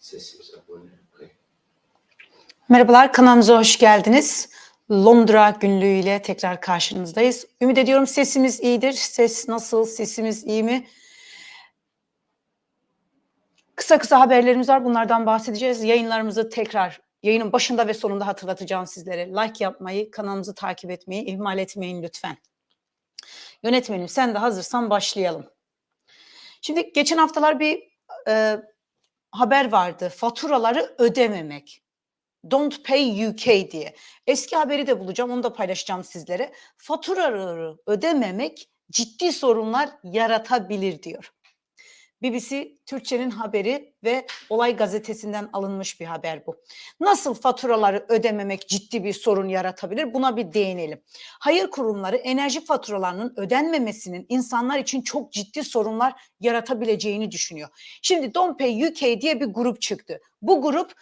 Sesimiz abone. Merhabalar, kanalımıza hoş geldiniz. Londra günlüğüyle tekrar karşınızdayız. Ümit ediyorum sesimiz iyidir. Ses nasıl, sesimiz iyi mi? Kısa kısa haberlerimiz var, bunlardan bahsedeceğiz. Yayınlarımızı tekrar, yayının başında ve sonunda hatırlatacağım sizlere. Like yapmayı, kanalımızı takip etmeyi ihmal etmeyin lütfen. Yönetmenim sen de hazırsan başlayalım. Şimdi geçen haftalar bir e, haber vardı. Faturaları ödememek. Don't Pay UK diye. Eski haberi de bulacağım, onu da paylaşacağım sizlere. Faturaları ödememek ciddi sorunlar yaratabilir diyor. BBC Türkçe'nin haberi ve Olay Gazetesi'nden alınmış bir haber bu. Nasıl faturaları ödememek ciddi bir sorun yaratabilir? Buna bir değinelim. Hayır kurumları enerji faturalarının ödenmemesinin insanlar için çok ciddi sorunlar yaratabileceğini düşünüyor. Şimdi Don't Pay UK diye bir grup çıktı. Bu grup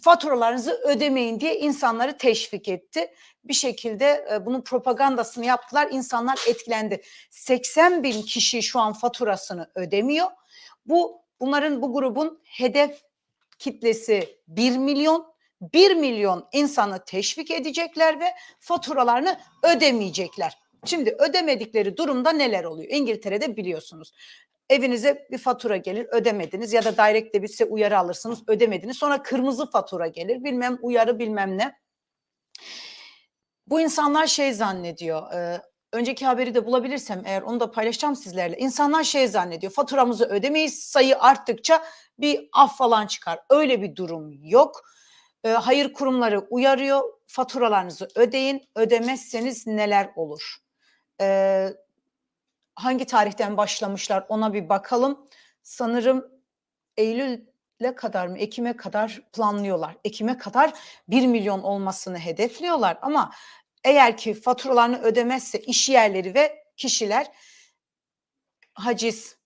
faturalarınızı ödemeyin diye insanları teşvik etti. Bir şekilde e, bunun propagandasını yaptılar. İnsanlar etkilendi. 80 bin kişi şu an faturasını ödemiyor. Bu bunların bu grubun hedef kitlesi 1 milyon. 1 milyon insanı teşvik edecekler ve faturalarını ödemeyecekler. Şimdi ödemedikleri durumda neler oluyor? İngiltere'de biliyorsunuz. Evinize bir fatura gelir ödemediniz ya da direct debit size uyarı alırsınız ödemediniz. Sonra kırmızı fatura gelir bilmem uyarı bilmem ne. Bu insanlar şey zannediyor. e, önceki haberi de bulabilirsem eğer onu da paylaşacağım sizlerle. İnsanlar şey zannediyor. Faturamızı ödemeyiz. Sayı arttıkça bir af falan çıkar. Öyle bir durum yok. E, hayır kurumları uyarıyor. Faturalarınızı ödeyin. Ödemezseniz neler olur? E, hangi tarihten başlamışlar ona bir bakalım. Sanırım Eylül'e kadar mı Ekim'e kadar planlıyorlar. Ekim'e kadar 1 milyon olmasını hedefliyorlar ama eğer ki faturalarını ödemezse iş yerleri ve kişiler haciz,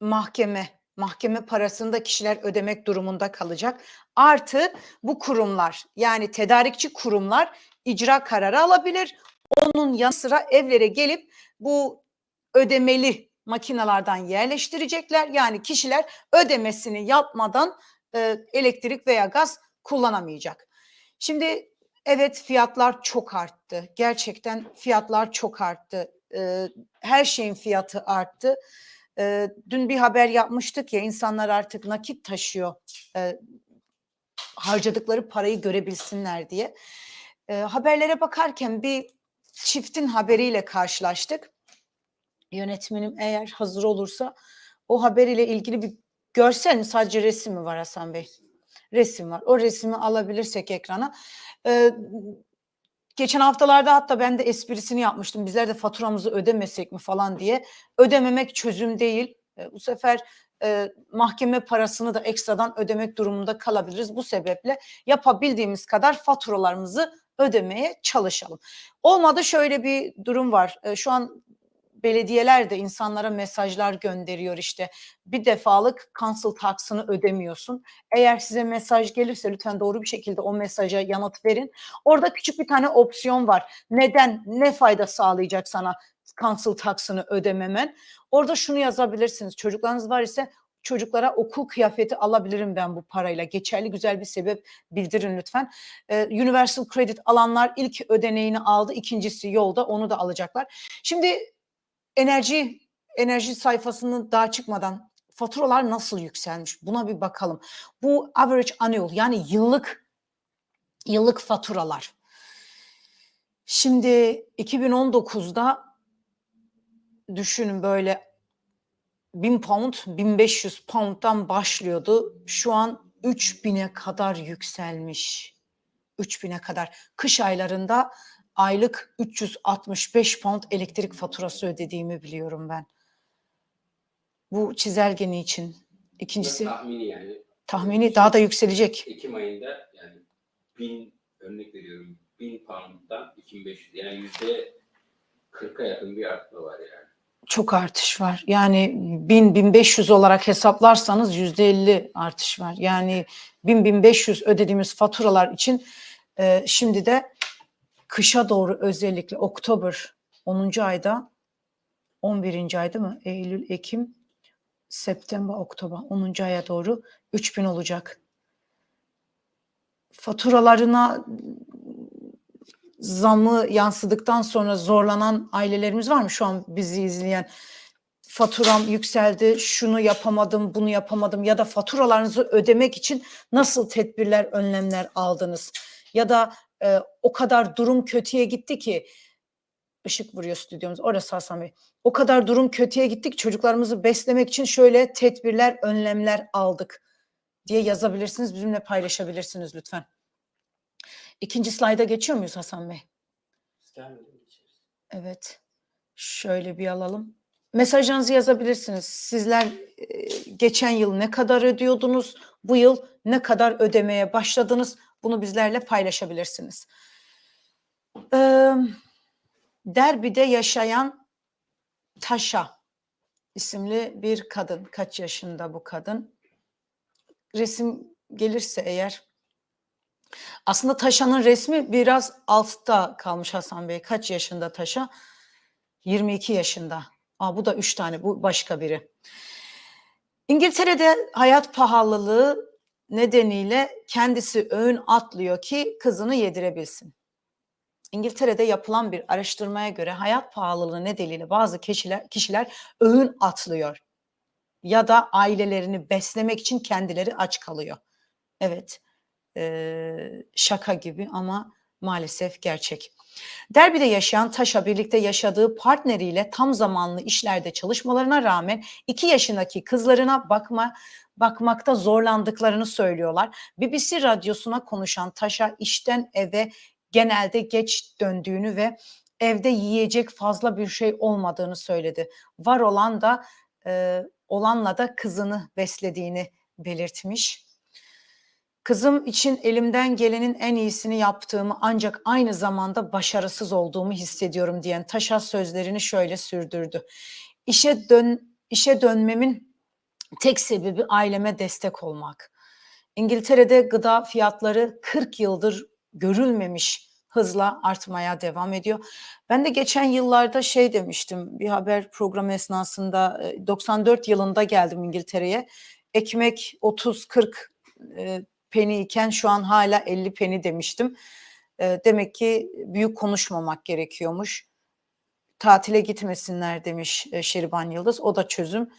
mahkeme, mahkeme parasını da kişiler ödemek durumunda kalacak. Artı bu kurumlar yani tedarikçi kurumlar icra kararı alabilir. Onun yanı sıra evlere gelip bu ödemeli makinalardan yerleştirecekler. Yani kişiler ödemesini yapmadan e, elektrik veya gaz kullanamayacak. Şimdi evet fiyatlar çok arttı. Gerçekten fiyatlar çok arttı. E, her şeyin fiyatı arttı. E, dün bir haber yapmıştık ya insanlar artık nakit taşıyor. E, harcadıkları parayı görebilsinler diye. E, haberlere bakarken bir çiftin haberiyle karşılaştık yönetmenim eğer hazır olursa o haber ile ilgili bir görsel mi sadece resim mi var Hasan Bey? Resim var. O resmi alabilirsek ekrana. Ee, geçen haftalarda hatta ben de esprisini yapmıştım. Bizler de faturamızı ödemesek mi falan diye. Ödememek çözüm değil. Ee, bu sefer e, mahkeme parasını da ekstradan ödemek durumunda kalabiliriz. Bu sebeple yapabildiğimiz kadar faturalarımızı ödemeye çalışalım. Olmadı şöyle bir durum var. Ee, şu an belediyeler de insanlara mesajlar gönderiyor işte bir defalık cancel taksını ödemiyorsun. Eğer size mesaj gelirse lütfen doğru bir şekilde o mesaja yanıt verin. Orada küçük bir tane opsiyon var. Neden, ne fayda sağlayacak sana cancel taksını ödememen? Orada şunu yazabilirsiniz. Çocuklarınız var ise çocuklara okul kıyafeti alabilirim ben bu parayla. Geçerli güzel bir sebep bildirin lütfen. Ee, Universal Credit alanlar ilk ödeneğini aldı. ikincisi yolda onu da alacaklar. Şimdi enerji enerji sayfasının daha çıkmadan faturalar nasıl yükselmiş buna bir bakalım. Bu average annual yani yıllık yıllık faturalar. Şimdi 2019'da düşünün böyle 1000 pound 1500 pound'dan başlıyordu. Şu an 3000'e kadar yükselmiş. 3000'e kadar. Kış aylarında aylık 365 pound elektrik faturası ödediğimi biliyorum ben. Bu çizelgeni için. İkincisi tahmini yani. tahmini daha da yükselecek. Ekim ayında yani 1000 örnek veriyorum 1000 pound'dan 2500 yani yüzde 40'a yakın bir artma var yani. Çok artış var. Yani 1000-1500 olarak hesaplarsanız %50 artış var. Yani 1000-1500 ödediğimiz faturalar için e, şimdi de kışa doğru özellikle Oktober 10. ayda 11. ayda mı? Eylül, Ekim, September, Oktober 10. aya doğru 3000 olacak. faturalarına zamı yansıdıktan sonra zorlanan ailelerimiz var mı şu an bizi izleyen? Faturam yükseldi, şunu yapamadım, bunu yapamadım ya da faturalarınızı ödemek için nasıl tedbirler, önlemler aldınız? Ya da e, o kadar durum kötüye gitti ki ışık vuruyor stüdyomuz. Orası Hasan Bey. O kadar durum kötüye gittik. Çocuklarımızı beslemek için şöyle tedbirler, önlemler aldık diye yazabilirsiniz. Bizimle paylaşabilirsiniz lütfen. İkinci slayda geçiyor muyuz Hasan Bey? Evet. Şöyle bir alalım. Mesajlarınızı yazabilirsiniz. Sizler geçen yıl ne kadar ödüyordunuz? Bu yıl ne kadar ödemeye başladınız? Bunu bizlerle paylaşabilirsiniz. Ee, Derbi'de yaşayan Taşa isimli bir kadın. Kaç yaşında bu kadın? Resim gelirse eğer. Aslında Taşa'nın resmi biraz altta kalmış Hasan Bey. Kaç yaşında Taşa? 22 yaşında. Aa, bu da 3 tane. Bu başka biri. İngiltere'de hayat pahalılığı nedeniyle kendisi öğün atlıyor ki kızını yedirebilsin. İngiltere'de yapılan bir araştırmaya göre hayat pahalılığı nedeniyle bazı kişiler, kişiler öğün atlıyor ya da ailelerini beslemek için kendileri aç kalıyor. Evet, eee, şaka gibi ama maalesef gerçek. Derbi'de yaşayan Taşa birlikte yaşadığı partneriyle tam zamanlı işlerde çalışmalarına rağmen 2 yaşındaki kızlarına bakma bakmakta zorlandıklarını söylüyorlar. BBC radyosuna konuşan Taşa işten eve genelde geç döndüğünü ve evde yiyecek fazla bir şey olmadığını söyledi. Var olan da e, olanla da kızını beslediğini belirtmiş. Kızım için elimden gelenin en iyisini yaptığımı ancak aynı zamanda başarısız olduğumu hissediyorum diyen Taşa sözlerini şöyle sürdürdü. İşe dön işe dönmemin tek sebebi aileme destek olmak. İngiltere'de gıda fiyatları 40 yıldır görülmemiş hızla artmaya devam ediyor. Ben de geçen yıllarda şey demiştim bir haber programı esnasında e, 94 yılında geldim İngiltere'ye. Ekmek 30-40 e, peni iken şu an hala 50 peni demiştim. E, demek ki büyük konuşmamak gerekiyormuş. Tatile gitmesinler demiş e, Şeriban Yıldız. O da çözüm.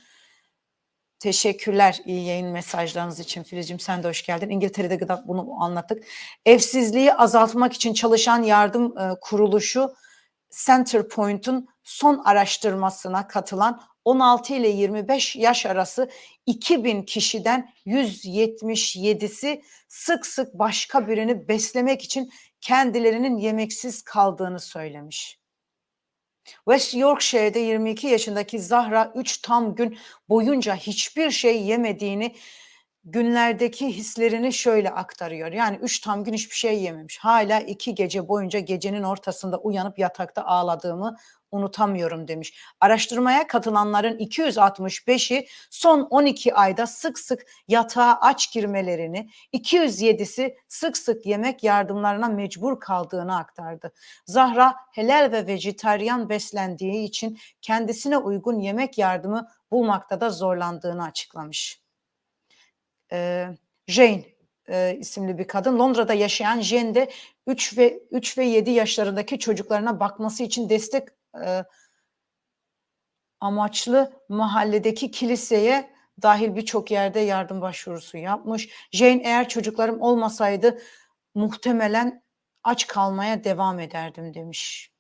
Teşekkürler iyi yayın mesajlarınız için Filizciğim sen de hoş geldin. İngiltere'de gıda bunu anlattık. Evsizliği azaltmak için çalışan yardım e, kuruluşu Centerpoint'un son araştırmasına katılan 16 ile 25 yaş arası 2000 kişiden 177'si sık sık başka birini beslemek için kendilerinin yemeksiz kaldığını söylemiş. West Yorkshire'de 22 yaşındaki Zahra 3 tam gün boyunca hiçbir şey yemediğini günlerdeki hislerini şöyle aktarıyor. Yani 3 tam gün hiçbir şey yememiş. Hala 2 gece boyunca gecenin ortasında uyanıp yatakta ağladığımı unutamıyorum demiş. Araştırmaya katılanların 265'i son 12 ayda sık sık yatağa aç girmelerini, 207'si sık sık yemek yardımlarına mecbur kaldığını aktardı. Zahra helal ve vejetaryen beslendiği için kendisine uygun yemek yardımı bulmakta da zorlandığını açıklamış. Ee, Jane e, isimli bir kadın Londra'da yaşayan Jane de 3 ve 3 ve 7 yaşlarındaki çocuklarına bakması için destek e, amaçlı mahalledeki kiliseye dahil birçok yerde yardım başvurusu yapmış. Jane eğer çocuklarım olmasaydı muhtemelen aç kalmaya devam ederdim demiş.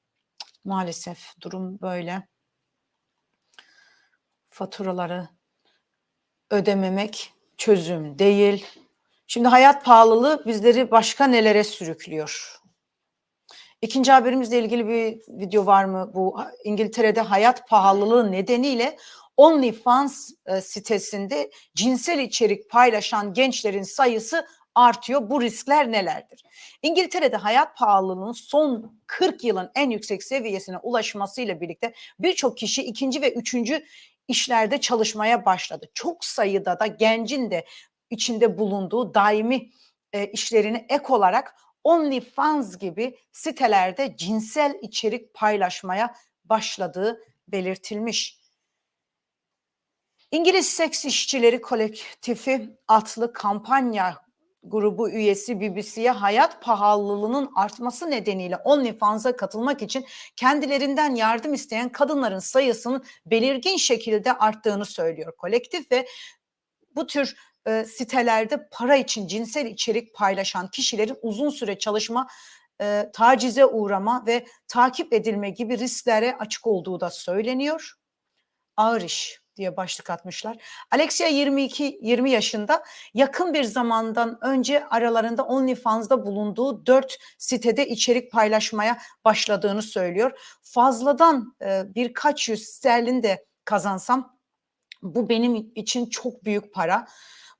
Maalesef durum böyle. Faturaları ödememek çözüm değil. Şimdi hayat pahalılığı bizleri başka nelere sürüklüyor? İkinci haberimizle ilgili bir video var mı? Bu İngiltere'de hayat pahalılığı nedeniyle OnlyFans e, sitesinde cinsel içerik paylaşan gençlerin sayısı artıyor. Bu riskler nelerdir? İngiltere'de hayat pahalılığının son 40 yılın en yüksek seviyesine ulaşmasıyla birlikte birçok kişi ikinci ve üçüncü işlerde çalışmaya başladı. Çok sayıda da gencin de içinde bulunduğu daimi e, işlerini ek olarak OnlyFans gibi sitelerde cinsel içerik paylaşmaya başladığı belirtilmiş. İngiliz Seks İşçileri Kolektifi adlı kampanya grubu üyesi BBC'ye hayat pahalılığının artması nedeniyle OnlyFans'a katılmak için kendilerinden yardım isteyen kadınların sayısının belirgin şekilde arttığını söylüyor kolektif ve bu tür e, sitelerde para için cinsel içerik paylaşan kişilerin uzun süre çalışma, e, tacize uğrama ve takip edilme gibi risklere açık olduğu da söyleniyor. Ağır iş diye başlık atmışlar. Alexia 22 20 yaşında yakın bir zamandan önce aralarında OnlyFans'da bulunduğu 4 sitede içerik paylaşmaya başladığını söylüyor. Fazladan e, birkaç yüz sterlin de kazansam bu benim için çok büyük para.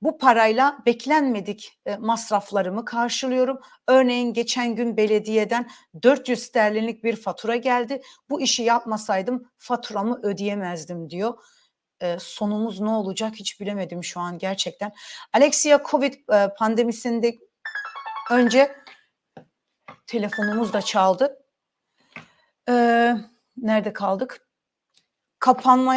Bu parayla beklenmedik e, masraflarımı karşılıyorum. Örneğin geçen gün belediyeden 400 sterlinlik bir fatura geldi. Bu işi yapmasaydım faturamı ödeyemezdim diyor. E, sonumuz ne olacak hiç bilemedim şu an gerçekten. Alexia Covid e, pandemisinde önce telefonumuz da çaldı. Nerede kaldık? Kapanma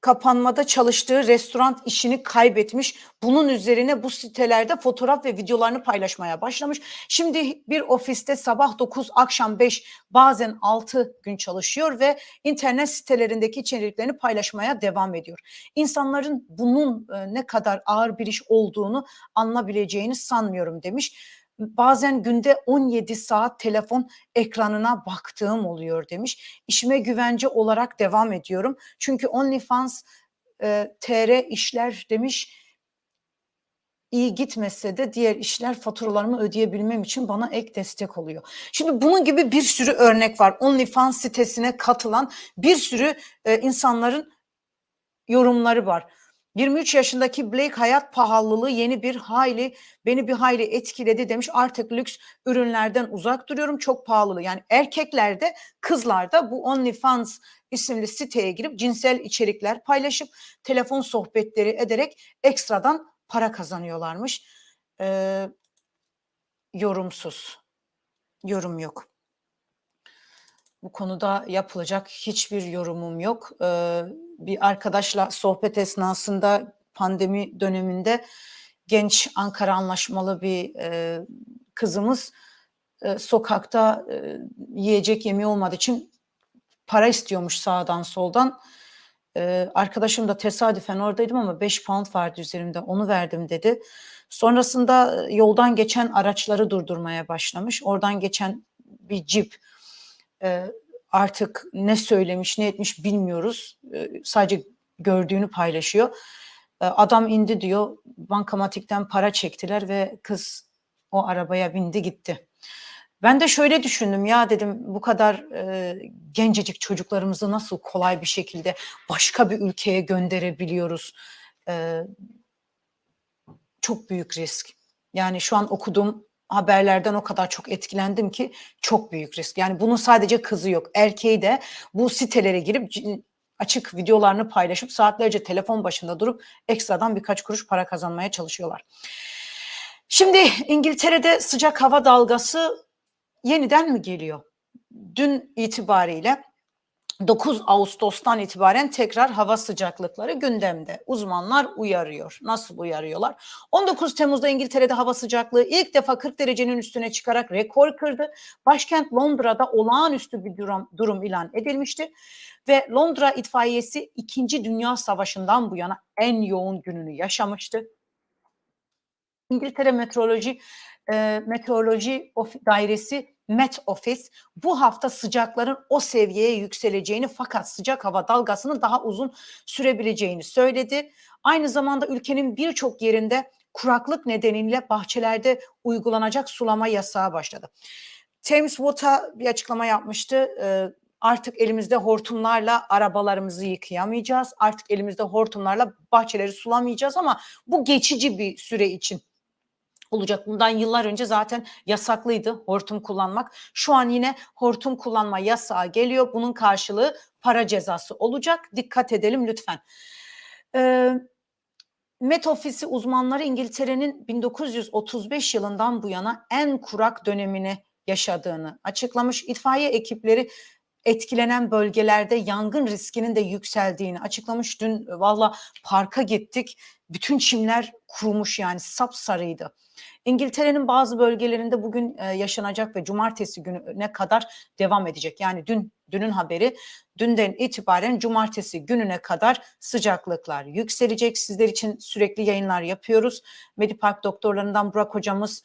kapanmada çalıştığı restoran işini kaybetmiş. Bunun üzerine bu sitelerde fotoğraf ve videolarını paylaşmaya başlamış. Şimdi bir ofiste sabah 9, akşam 5, bazen 6 gün çalışıyor ve internet sitelerindeki içeriklerini paylaşmaya devam ediyor. İnsanların bunun e, ne kadar ağır bir iş olduğunu anlayabileceğini sanmıyorum demiş. Bazen günde 17 saat telefon ekranına baktığım oluyor demiş. İşime güvence olarak devam ediyorum. Çünkü OnlyFans e, TR işler demiş iyi gitmese de diğer işler faturalarımı ödeyebilmem için bana ek destek oluyor. Şimdi bunun gibi bir sürü örnek var. OnlyFans sitesine katılan bir sürü e, insanların yorumları var. 23 yaşındaki Blake hayat pahalılığı yeni bir hayli beni bir hayli etkiledi demiş. Artık lüks ürünlerden uzak duruyorum. Çok pahalı. Yani erkeklerde, kızlarda bu OnlyFans isimli siteye girip cinsel içerikler paylaşıp telefon sohbetleri ederek ekstradan para kazanıyorlarmış. Ee, yorumsuz. Yorum yok. Bu konuda yapılacak hiçbir yorumum yok. Ee, bir arkadaşla sohbet esnasında pandemi döneminde genç Ankara anlaşmalı bir e, kızımız e, sokakta e, yiyecek yemeği olmadığı için para istiyormuş sağdan soldan. E, arkadaşım da tesadüfen oradaydım ama 5 pound vardı üzerimde onu verdim dedi. Sonrasında e, yoldan geçen araçları durdurmaya başlamış. Oradan geçen bir cip e, artık ne söylemiş ne etmiş bilmiyoruz. E, sadece gördüğünü paylaşıyor. E, adam indi diyor bankamatikten para çektiler ve kız o arabaya bindi gitti. Ben de şöyle düşündüm ya dedim bu kadar e, gencecik çocuklarımızı nasıl kolay bir şekilde başka bir ülkeye gönderebiliyoruz. E, çok büyük risk. Yani şu an okuduğum haberlerden o kadar çok etkilendim ki çok büyük risk. Yani bunun sadece kızı yok. Erkeği de bu sitelere girip açık videolarını paylaşıp saatlerce telefon başında durup ekstradan birkaç kuruş para kazanmaya çalışıyorlar. Şimdi İngiltere'de sıcak hava dalgası yeniden mi geliyor? Dün itibariyle 9 Ağustos'tan itibaren tekrar hava sıcaklıkları gündemde. Uzmanlar uyarıyor. Nasıl uyarıyorlar? 19 Temmuz'da İngiltere'de hava sıcaklığı ilk defa 40 derecenin üstüne çıkarak rekor kırdı. Başkent Londra'da olağanüstü bir durum, durum ilan edilmişti. Ve Londra itfaiyesi 2. Dünya Savaşı'ndan bu yana en yoğun gününü yaşamıştı. İngiltere Meteoroloji e, Meteoroloji Dairesi Met Office bu hafta sıcakların o seviyeye yükseleceğini fakat sıcak hava dalgasının daha uzun sürebileceğini söyledi. Aynı zamanda ülkenin birçok yerinde kuraklık nedeniyle bahçelerde uygulanacak sulama yasağı başladı. Thames Water bir açıklama yapmıştı. Ee, artık elimizde hortumlarla arabalarımızı yıkayamayacağız. Artık elimizde hortumlarla bahçeleri sulamayacağız ama bu geçici bir süre için olacak. Bundan yıllar önce zaten yasaklıydı hortum kullanmak. Şu an yine hortum kullanma yasağı geliyor. Bunun karşılığı para cezası olacak. Dikkat edelim lütfen. Ee, Met Ofisi uzmanları İngiltere'nin 1935 yılından bu yana en kurak dönemini yaşadığını açıklamış. İtfaiye ekipleri etkilenen bölgelerde yangın riskinin de yükseldiğini açıklamış. Dün e, valla parka gittik. Bütün çimler kurumuş yani sapsarıydı. İngiltere'nin bazı bölgelerinde bugün e, yaşanacak ve cumartesi gününe kadar devam edecek. Yani dün dünün haberi dünden itibaren cumartesi gününe kadar sıcaklıklar yükselecek. Sizler için sürekli yayınlar yapıyoruz. Medipark doktorlarından Burak hocamız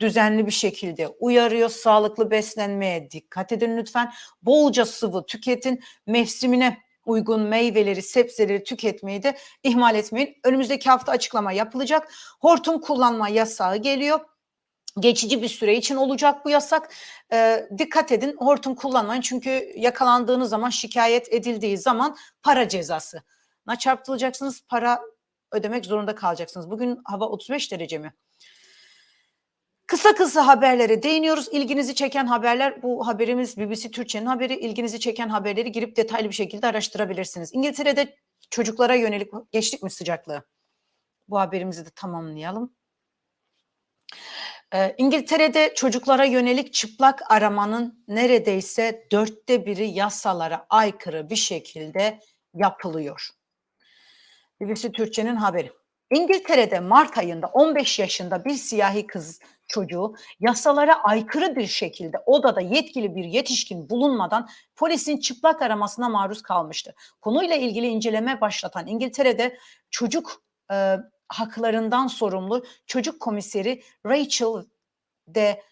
düzenli bir şekilde uyarıyor. Sağlıklı beslenmeye dikkat edin lütfen. Bolca sıvı tüketin. Mevsimine uygun meyveleri, sebzeleri tüketmeyi de ihmal etmeyin. Önümüzdeki hafta açıklama yapılacak. Hortum kullanma yasağı geliyor. Geçici bir süre için olacak bu yasak. Ee, dikkat edin hortum kullanmayın çünkü yakalandığınız zaman şikayet edildiği zaman para cezası. Na çarpıtılacaksınız para ödemek zorunda kalacaksınız. Bugün hava 35 derece mi? Kısa kısa haberlere değiniyoruz. İlginizi çeken haberler bu haberimiz BBC Türkçe'nin haberi. İlginizi çeken haberleri girip detaylı bir şekilde araştırabilirsiniz. İngiltere'de çocuklara yönelik geçtik mi sıcaklığı? Bu haberimizi de tamamlayalım. Ee, İngiltere'de çocuklara yönelik çıplak aramanın neredeyse dörtte biri yasalara aykırı bir şekilde yapılıyor. BBC Türkçe'nin haberi. İngiltere'de Mart ayında 15 yaşında bir siyahi kız çocuğu yasalara aykırı bir şekilde odada yetkili bir yetişkin bulunmadan polisin çıplak aramasına maruz kalmıştı. Konuyla ilgili inceleme başlatan İngiltere'de çocuk e, haklarından sorumlu çocuk komiseri Rachel de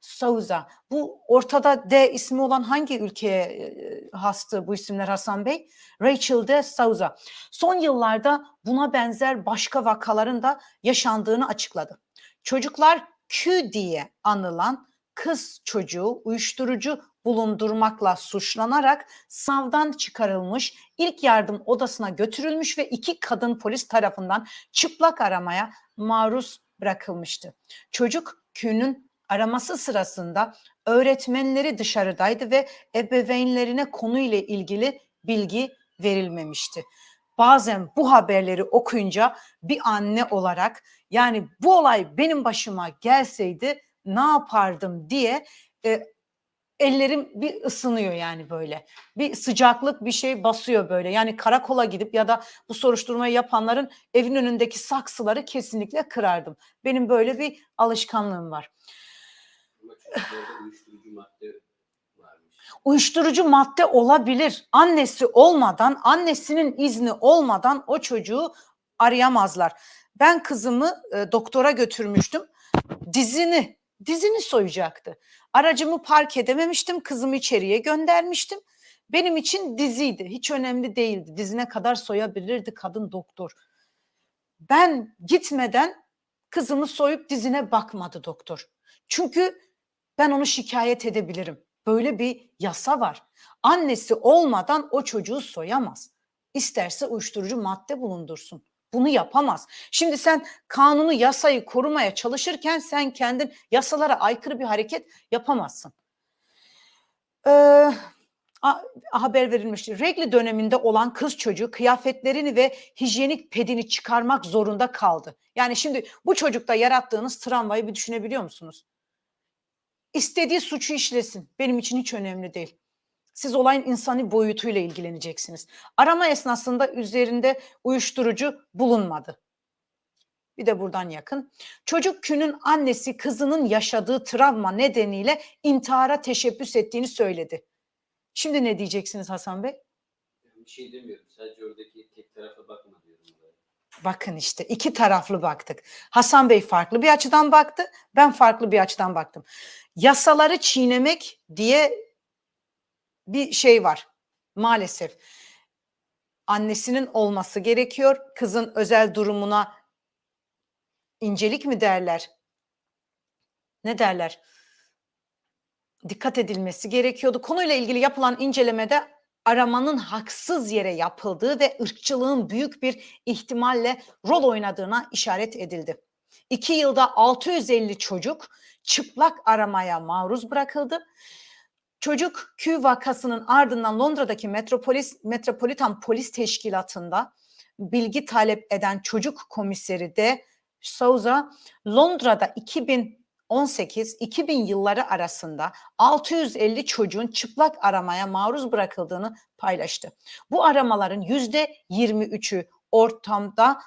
Souza. Bu ortada D ismi olan hangi ülkeye e, hastı bu isimler Hasan Bey? Rachel de Souza. Son yıllarda buna benzer başka vakaların da yaşandığını açıkladı. Çocuklar Q diye anılan kız çocuğu uyuşturucu bulundurmakla suçlanarak sınavdan çıkarılmış, ilk yardım odasına götürülmüş ve iki kadın polis tarafından çıplak aramaya maruz bırakılmıştı. Çocuk Q'nun araması sırasında öğretmenleri dışarıdaydı ve ebeveynlerine konuyla ilgili bilgi verilmemişti. Bazen bu haberleri okuyunca bir anne olarak yani bu olay benim başıma gelseydi ne yapardım diye e, ellerim bir ısınıyor yani böyle. Bir sıcaklık bir şey basıyor böyle. Yani karakola gidip ya da bu soruşturmayı yapanların evin önündeki saksıları kesinlikle kırardım. Benim böyle bir alışkanlığım var. Ama çocuklarda uyuşturucu madde. Uyuşturucu madde olabilir. Annesi olmadan, annesinin izni olmadan o çocuğu arayamazlar. Ben kızımı e, doktora götürmüştüm. Dizini, dizini soyacaktı. Aracımı park edememiştim. Kızımı içeriye göndermiştim. Benim için diziydi. Hiç önemli değildi. Dizine kadar soyabilirdi kadın doktor. Ben gitmeden kızımı soyup dizine bakmadı doktor. Çünkü ben onu şikayet edebilirim. Böyle bir yasa var. Annesi olmadan o çocuğu soyamaz. İsterse uyuşturucu madde bulundursun. Bunu yapamaz. Şimdi sen kanunu, yasayı korumaya çalışırken sen kendin yasalara aykırı bir hareket yapamazsın. Ee, haber verilmişti. Regli döneminde olan kız çocuğu kıyafetlerini ve hijyenik pedini çıkarmak zorunda kaldı. Yani şimdi bu çocukta yarattığınız travmayı bir düşünebiliyor musunuz? İstediği suçu işlesin. Benim için hiç önemli değil. Siz olayın insani boyutuyla ilgileneceksiniz. Arama esnasında üzerinde uyuşturucu bulunmadı. Bir de buradan yakın. Çocuk Kün'ün annesi kızının yaşadığı travma nedeniyle intihara teşebbüs ettiğini söyledi. Şimdi ne diyeceksiniz Hasan Bey? Bir şey demiyorum. Sadece oradaki tek tarafa bakma diyorum. Bakın işte iki taraflı baktık. Hasan Bey farklı bir açıdan baktı. Ben farklı bir açıdan baktım. Yasaları çiğnemek diye bir şey var maalesef. Annesinin olması gerekiyor. Kızın özel durumuna incelik mi derler? Ne derler? Dikkat edilmesi gerekiyordu. Konuyla ilgili yapılan incelemede aramanın haksız yere yapıldığı ve ırkçılığın büyük bir ihtimalle rol oynadığına işaret edildi. İki yılda 650 çocuk çıplak aramaya maruz bırakıldı. Çocuk Q vakasının ardından Londra'daki Metropolis, Metropolitan Polis Teşkilatı'nda bilgi talep eden çocuk komiseri de Souza Londra'da 2018-2000 yılları arasında 650 çocuğun çıplak aramaya maruz bırakıldığını paylaştı. Bu aramaların %23'ü ortamda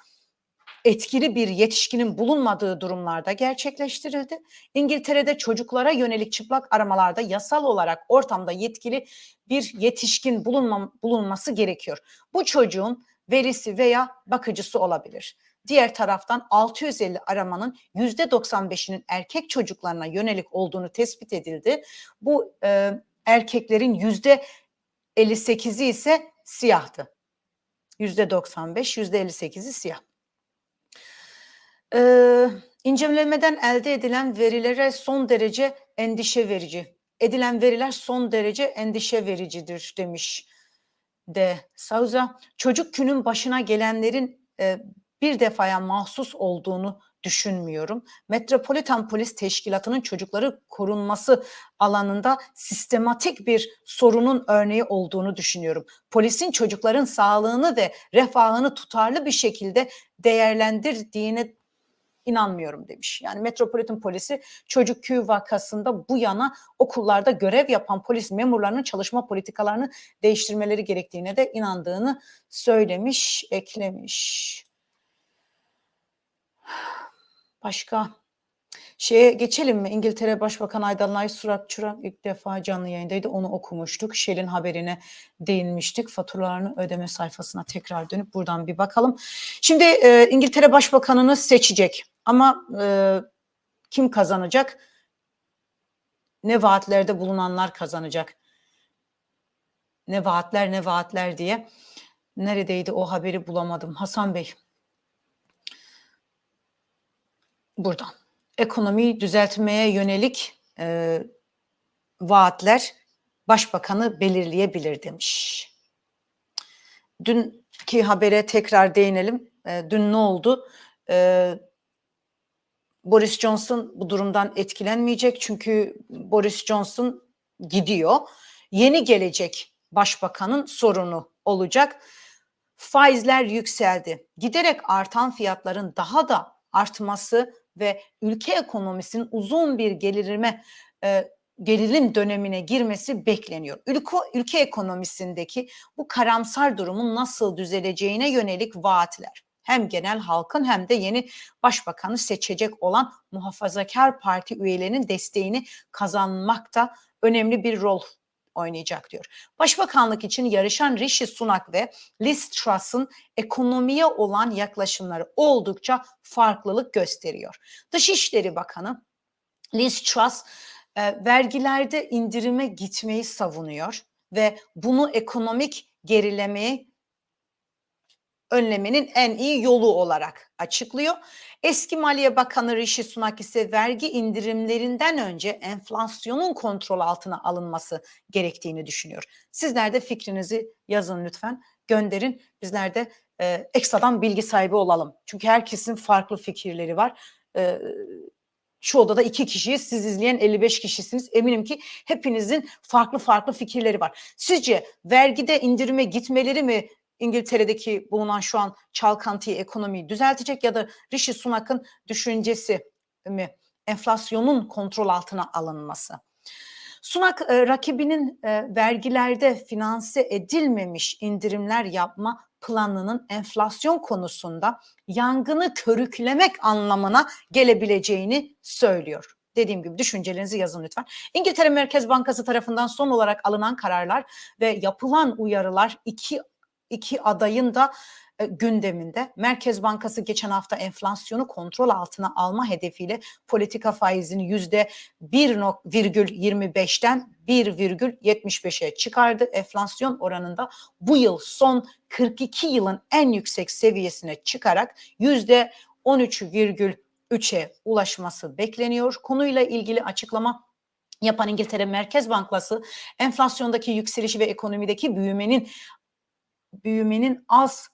etkili bir yetişkinin bulunmadığı durumlarda gerçekleştirildi. İngiltere'de çocuklara yönelik çıplak aramalarda yasal olarak ortamda yetkili bir yetişkin bulunma, bulunması gerekiyor. Bu çocuğun velisi veya bakıcısı olabilir. Diğer taraftan 650 aramanın %95'inin erkek çocuklarına yönelik olduğunu tespit edildi. Bu e, erkeklerin %58'i ise siyahtı. %95, %58'i siyah. Ee, incelemeden elde edilen verilere son derece endişe verici. Edilen veriler son derece endişe vericidir demiş de Souza. Çocuk günün başına gelenlerin e, bir defaya mahsus olduğunu düşünmüyorum. Metropolitan Polis Teşkilatı'nın çocukları korunması alanında sistematik bir sorunun örneği olduğunu düşünüyorum. Polisin çocukların sağlığını ve refahını tutarlı bir şekilde değerlendirdiğine inanmıyorum demiş. Yani Metropolitan Polisi çocuk kü vakasında bu yana okullarda görev yapan polis memurlarının çalışma politikalarını değiştirmeleri gerektiğine de inandığını söylemiş, eklemiş. Başka şeye geçelim mi? İngiltere Başbakanı Aydınlay Surak Çırak ilk defa canlı yayındaydı. Onu okumuştuk. Shell'in haberine değinmiştik. Faturalarını ödeme sayfasına tekrar dönüp buradan bir bakalım. Şimdi e, İngiltere Başbakanını seçecek. Ama e, kim kazanacak? Ne vaatlerde bulunanlar kazanacak? Ne vaatler ne vaatler diye. Neredeydi o haberi bulamadım. Hasan Bey. Burada. Ekonomiyi düzeltmeye yönelik e, vaatler başbakanı belirleyebilir demiş. Dünkü habere tekrar değinelim. E, dün ne oldu? E, Boris Johnson bu durumdan etkilenmeyecek çünkü Boris Johnson gidiyor. Yeni gelecek başbakanın sorunu olacak. Faizler yükseldi. Giderek artan fiyatların daha da artması ve ülke ekonomisinin uzun bir gelirime e, gerilim dönemine girmesi bekleniyor. Ülke, ülke ekonomisindeki bu karamsar durumun nasıl düzeleceğine yönelik vaatler hem genel halkın hem de yeni başbakanı seçecek olan muhafazakar parti üyelerinin desteğini kazanmakta önemli bir rol oynayacak diyor. Başbakanlık için yarışan Rishi Sunak ve Liz Truss'ın ekonomiye olan yaklaşımları oldukça farklılık gösteriyor. Dışişleri Bakanı Liz Truss e, vergilerde indirime gitmeyi savunuyor ve bunu ekonomik gerilemeyi önlemenin en iyi yolu olarak açıklıyor. Eski Maliye Bakanı Rishi Sunak ise vergi indirimlerinden önce enflasyonun kontrol altına alınması gerektiğini düşünüyor. Sizler de fikrinizi yazın lütfen, gönderin. Bizler de e, ekstradan bilgi sahibi olalım. Çünkü herkesin farklı fikirleri var. E, şu odada iki kişiyiz. Siz izleyen 55 kişisiniz. Eminim ki hepinizin farklı farklı fikirleri var. Sizce vergide indirime gitmeleri mi İngiltere'deki bulunan şu an çalkantıyı, ekonomiyi düzeltecek ya da Rishi Sunak'ın düşüncesi mi? Enflasyonun kontrol altına alınması. Sunak e, rakibinin e, vergilerde finanse edilmemiş indirimler yapma planının enflasyon konusunda yangını körüklemek anlamına gelebileceğini söylüyor. Dediğim gibi düşüncelerinizi yazın lütfen. İngiltere Merkez Bankası tarafından son olarak alınan kararlar ve yapılan uyarılar iki iki adayın da e, gündeminde. Merkez Bankası geçen hafta enflasyonu kontrol altına alma hedefiyle politika faizini yüzde 1,25'ten 1,75'e çıkardı. Enflasyon oranında bu yıl son 42 yılın en yüksek seviyesine çıkarak yüzde 13,3'e ulaşması bekleniyor. Konuyla ilgili açıklama yapan İngiltere Merkez Bankası enflasyondaki yükselişi ve ekonomideki büyümenin büyümenin az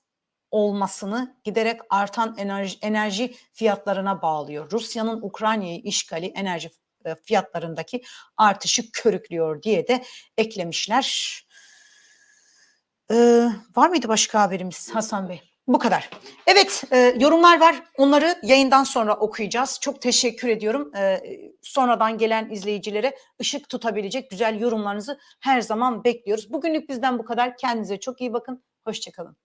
olmasını giderek artan enerji, enerji fiyatlarına bağlıyor. Rusya'nın Ukrayna'yı işgali enerji e, fiyatlarındaki artışı körüklüyor diye de eklemişler. Ee, var mıydı başka haberimiz Hasan Bey? Bu kadar. Evet, e, yorumlar var. Onları yayından sonra okuyacağız. Çok teşekkür ediyorum. E, sonradan gelen izleyicilere ışık tutabilecek güzel yorumlarınızı her zaman bekliyoruz. Bugünlük bizden bu kadar. Kendinize çok iyi bakın. Hoşçakalın.